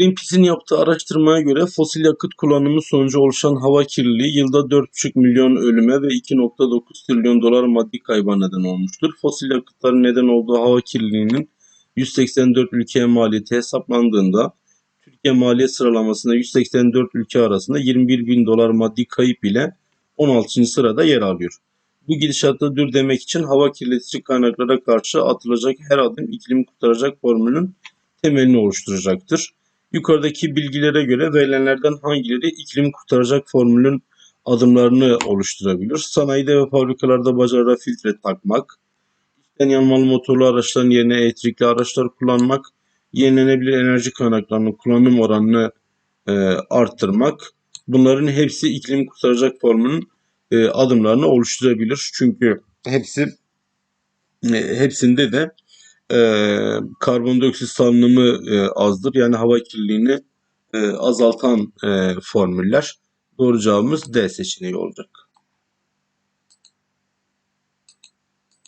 Greenpeace'in yaptığı araştırmaya göre fosil yakıt kullanımı sonucu oluşan hava kirliliği yılda 4,5 milyon ölüme ve 2,9 trilyon dolar maddi kayba neden olmuştur. Fosil yakıtların neden olduğu hava kirliliğinin 184 ülkeye maliyeti hesaplandığında Türkiye maliyet sıralamasında 184 ülke arasında 21 bin dolar maddi kayıp ile 16. sırada yer alıyor. Bu gidişatta dur demek için hava kirletici kaynaklara karşı atılacak her adım iklimi kurtaracak formülün temelini oluşturacaktır. Yukarıdaki bilgilere göre verilenlerden hangileri iklim kurtaracak formülün adımlarını oluşturabilir? Sanayide ve fabrikalarda bacalara filtre takmak, içten yanmalı motorlu araçların yerine elektrikli araçlar kullanmak, yenilenebilir enerji kaynaklarının kullanım oranını e, arttırmak. Bunların hepsi iklim kurtaracak formülün e, adımlarını oluşturabilir. Çünkü hepsi e, hepsinde de e, karbondioksit salınımı e, azdır. Yani hava kirliliğini e, azaltan e, formüller. Doğru cevabımız D seçeneği olacak.